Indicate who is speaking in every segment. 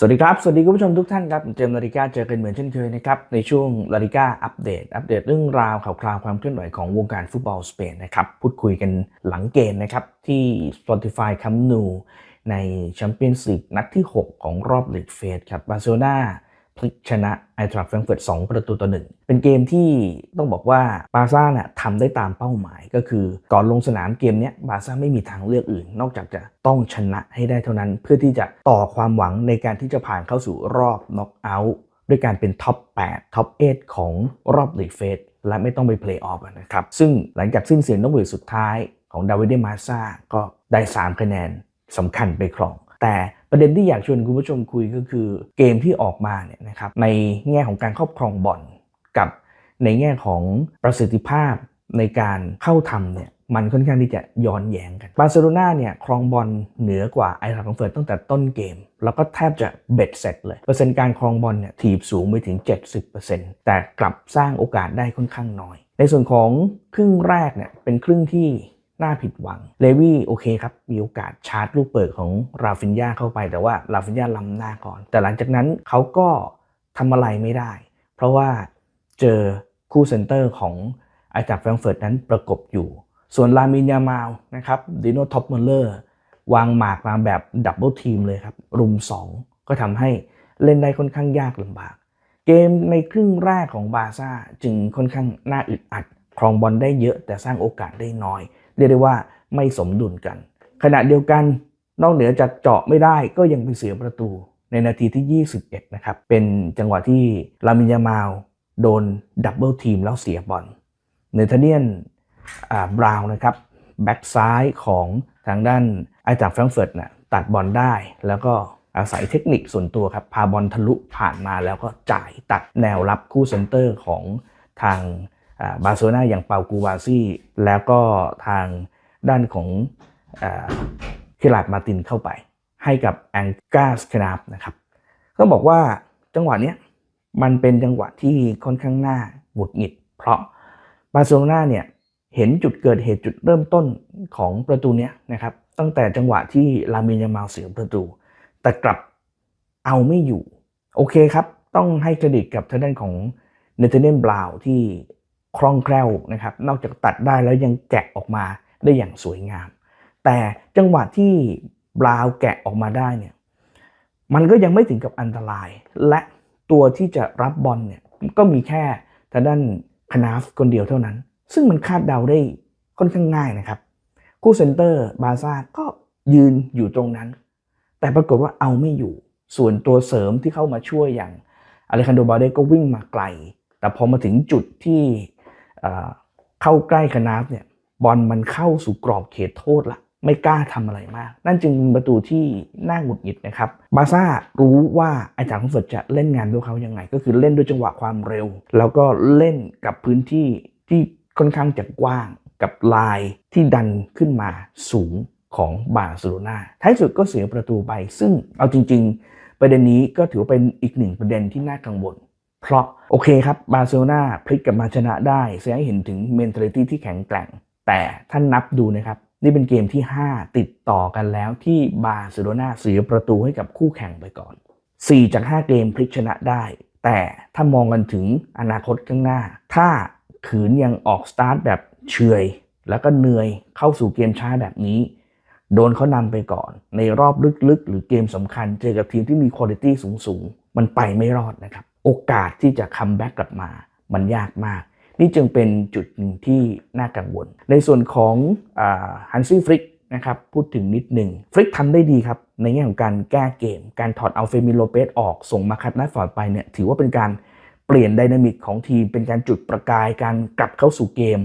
Speaker 1: สวัสดีครับ สวัสดีคุณผู้ชมทุกท่านครับ เจมส์ลาริก้าเจอกันเหมือนเช่นเคยนะครับ ในช่วงลาริก้าอัปเดต อัปเดตเรื่องราวข่าวคราวความเคลื่อนไหวของวงการฟุตบอลสเปนนะครับ พูดคุยกันหลังเกมนะครับ ที่ Spotify คัมนูในแชมเปี้ยนส์ลีกนัดที่ 6 ของรอบลีกเฟสครับบาร์เซโลนา พลิกชนะไอทรัคแฟรงเฟิร์ต2ประตูต่อหนึ่งเป็นเกมที่ต้องบอกว่าบาซ่าน่ะทำได้ตามเป้าหมายก็คือก่อนลงสนามเกมเนี้ยบาซ่าไม่มีทางเลือกอื่น นอกจากจะต้องชนะให้ได้เท่านั้นเพื่อที่จะต่อความหวังในการที่จะผ่านเข้าสู่รอบน็อกเอาท์ด้วยการเป็นท็อป 8 ท็อป 8 ของรอบลีกเฟสและไม่ต้องไปเพลย์ออฟนะครับ ซึ่งหลังจากสิ้นเสียงนกหวีดสุดท้ายของดาวิดเดมาซ่าก็ได้ 3 คะแนนสำคัญไปครอง แต่ประเด็นที่อยากชวนคุณผู้ชมคุยก็คือเกมที่ออกมาเนี่ยนะครับในแง่ของการครอบครองบอลกับในแง่ของประสิทธิภาพในการเข้าทำเนี่ยมันค่อนข้างที่จะย้อนแย้งกัน บาร์เซโลนาเนี่ยครองบอลเหนือกว่าไอรักของเฟิร์ตตั้งแต่ต้นเกม แล้วก็แทบจะเบ็ดเสร็จเลย เปอร์เซ็นต์การครองบอลเนี่ยถีบสูงไปถึง 70%แต่กลับสร้างโอกาสได้ค่อนข้างน้อย ในส่วนของครึ่งแรกเนี่ยเป็นครึ่งที่ น่าผิดหวัง เลวี่โอเคครับ มีโอกาสชาร์จลูกเปิดของราฟินยาเข้าไปแต่ว่าราฟินยาล้ำหน้าก่อน แต่หลังจากนั้นเขาก็ทำอะไรไม่ได้ เพราะว่าเจอคู่เซนเตอร์ของไอจากแฟรงเฟิร์ตนั้นประกบอยู่ ส่วนลามินยามาวนะครับดิโนท็อปเมลเลอร์วางหมากมาแบบดับเบิลทีมเลยครับ รุม 2 ก็ทำให้เล่นได้ค่อนข้างยากลำบาก เกมในครึ่งแรกของบาซ่าจึงค่อนข้างน่าอึดอัด ครองบอลได้เยอะแต่สร้างโอกาสได้น้อย เรียกได้ว่าไม่สมดุลกัน ขณะเดียวกันนอกเหนือจากเจาะไม่ได้ก็ยังไปเสียประตูในนาทีที่ 21 นะครับ เป็นจังหวะที่ลามินยามาวโดนดับเบิลทีมแล้วเสียบอลเนเธอร์เนียนบราวน์นะครับแบ็กซ้ายของทางด้านไอจากแฟรงเฟิร์ตนะตัดบอลได้ แล้วก็อาศัยเทคนิคส่วนตัวครับ พาบอลทะลุผ่านมาแล้วก็จ่ายตัดแนวรับคู่เซนเตอร์ของทาง บาร์เซโลนาอย่างเปากูวาซี่ แล้วก็ทางด้านของคิราดมาตินเข้าไป ให้กับแองกาสคนาบนะครับต้องบอกว่าจังหวะนี้มันเป็นจังหวะที่ค่อนข้างหน่าหงุดหงิด เพราะบาร์เซโลนาเนี่ยเห็นจุดเกิดเหตุจุดเริ่มต้นของประตูเนี้ยนะครับตั้งแต่จังหวะที่ลามินยามาเสียประตู แต่กลับเอาไม่อยู่ โอเคครับ ต้องให้เครดิตกับทางด้านของเนเธอร์เนียนบราวที่ คล่องแคล่วนะครับ นอกจากตัดได้แล้วยังแกะออกมาได้อย่างสวยงาม แต่จังหวะที่บราวแกะออกมาได้เนี่ยมันก็ยังไม่ถึงกับอันตราย และตัวที่จะรับบอลเนี่ยก็มีแค่ทางด้านคนาฟคนเดียวเท่านั้น ซึ่งมันคาดเดาได้ค่อนข้างง่ายนะครับ คู่เซนเตอร์บาซ่าก็ยืนอยู่ตรงนั้น แต่ปรากฏว่าเอาไม่อยู่ ส่วนตัวเสริมที่เข้ามาช่วยอย่างอเลคันโดบาเดก็วิ่งมาไกล แต่พอมาถึงจุดที่ เข้าใกล้คนาฟเนี่ยบอลมันเข้าสู่กรอบเขตโทษละไม่กล้าทำอะไรมาก นั่นจึงเป็นประตูที่น่าหงุดหงิดนะครับบาซ่ารู้ว่าไอ้จากของเฟิร์ตจะเล่นงานด้วยเขายังไง ก็คือเล่นด้วยจังหวะความเร็ว แล้วก็เล่นกับพื้นที่ที่ค่อนข้างจะกว้างกับลายที่ดันขึ้นมาสูงของบาร์เซโลนาท้ายสุดก็เสียประตูไป ซึ่งเอาจริง ๆ ประเด็นนี้ก็ถือเป็นอีกหนึ่งประเด็นที่น่ากังวล เพราะโอเคครับบาร์เซโลนาพลิกกลับมาชนะได้แสดงให้เห็นถึงเมนเทลิตี้ที่แข็งแกร่ง แต่ท่านนับดูนะครับ นี่เป็นเกมที่ 5 ติดต่อกันแล้วที่บาร์เซโลนาเสียประตูให้กับคู่แข่งไปก่อน 4 จาก 5 เกมพลิกชนะได้ แต่ถ้ามองกันถึงอนาคตข้างหน้า ถ้าขืนยังออกสตาร์ทแบบเฉยแล้วก็เหนื่อยเข้าสู่เกมช้าแบบนี้ โดนเขานำไปก่อน ในรอบลึกๆ หรือเกมสำคัญเจอกับทีมที่มีคุณภาพสูงๆ มันไปไม่รอดนะครับ โอกาสที่จะคัมแบ็กกลับมามันยากมาก นี่จึงเป็นจุดหนึ่งที่น่ากังวล ในส่วนของฮันซี่ฟริกนะครับพูดถึงนิดหนึ่งฟริกทำได้ดีครับ ในแง่ของการแก้เกม การถอดเอาเฟมิโลเปสออกส่งมาคัตนัทฟอร์ดไปเนี่ยถือว่าเป็นการเปลี่ยนไดนามิกของทีม เป็นการจุดประกาย การกลับเข้าสู่เกม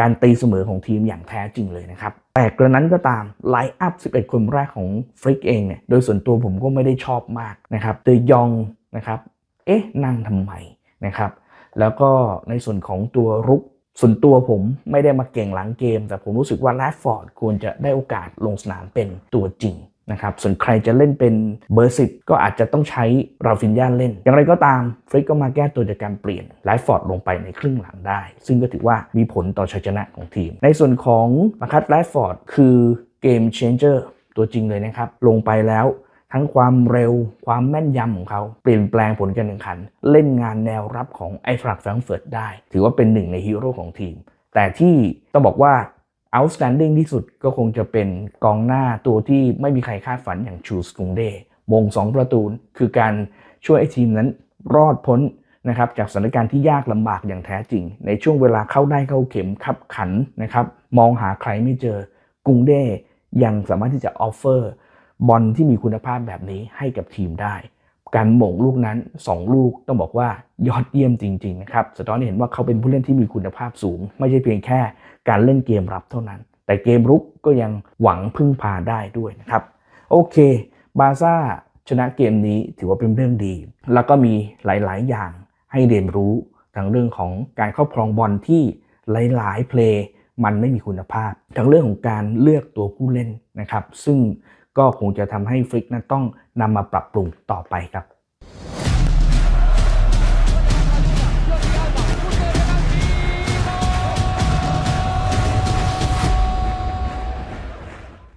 Speaker 1: การตีเสมอของทีมอย่างแท้จริงเลยนะครับ แต่กระนั้นก็ตามไลน์อัพ 11 คนแรกของฟริกเองเนี่ยโดยส่วนตัวผมก็ไม่ได้ชอบมากนะครับเดยองนะครับ เอ๊ะนั่งทำไมนะครับ แล้วก็ในส่วนของตัวรุกส่วนตัวผมไม่ได้มาเก่งหลังเกม แต่ผมรู้สึกว่าแรดฟอร์ดควรจะได้โอกาสลงสนามเป็นตัวจริงนะครับส่วนใครจะเล่นเป็นเบอร์สิบก็อาจจะต้องใช้ราฟินยาเล่น อย่างไรก็ตามฟริกก็มาแก้ตัวจากการเปลี่ยนไลฟ์ฟอร์ดลงไปในครึ่งหลังได้ ซึ่งก็ถือว่ามีผลต่อชัยชนะของทีม ในส่วนของมาคัตไลฟ์ฟอร์ดคือเกมเชนเจอร์ตัวจริงเลยนะครับ ลงไปแล้ว ทั้งความเร็วความแม่นยำของเขา เปลี่ยนแปลงผลการแข่งขัน เล่นงานแนวรับของไอฟรักแฟรงก์เฟิร์ตได้ ถือว่าเป็นหนึ่งในฮีโร่ของทีม แต่ที่ต้องบอกว่า outstanding ที่สุดก็คงจะเป็นกองหน้าตัวที่ไม่มีใครคาดฝันอย่างชูสกุงเดมงสองประตูคือการช่วยไอ้ทีมนั้นรอดพ้นนะครับจากสถานการณ์ที่ยากลำบากอย่างแท้จริง ในช่วงเวลาเข้าได้เข้าเข็มขับขันนะครับ มองหาใครไม่เจอกุงเด้ยังสามารถที่จะออฟเฟอร์ บอลที่มีคุณภาพแบบนี้ให้กับทีมได้ การหม่งลูกนั้น 2 ลูกต้องบอกว่ายอดเยี่ยมจริงๆนะครับสะท้อนเห็นว่าเขาเป็นผู้เล่นที่มีคุณภาพสูง ไม่ใช่เพียงแค่การเล่นเกมรับเท่านั้น แต่เกมรุกก็ยังหวังพึ่งพาได้ด้วยนะครับโอเค บาซ่าชนะเกมนี้ถือว่าเป็นเรื่องดี แล้วก็มีหลายๆ อย่างให้เรียนรู้ทั้งเรื่องของการครอบครองบอลที่หลาย ๆ เพลย์มันไม่มีคุณภาพ ทั้งเรื่องของการเลือกตัวผู้เล่นนะครับ ซึ่ง ก็คงจะทำให้ฟลิกนั้นต้องนำมาปรับปรุงต่อไปครับ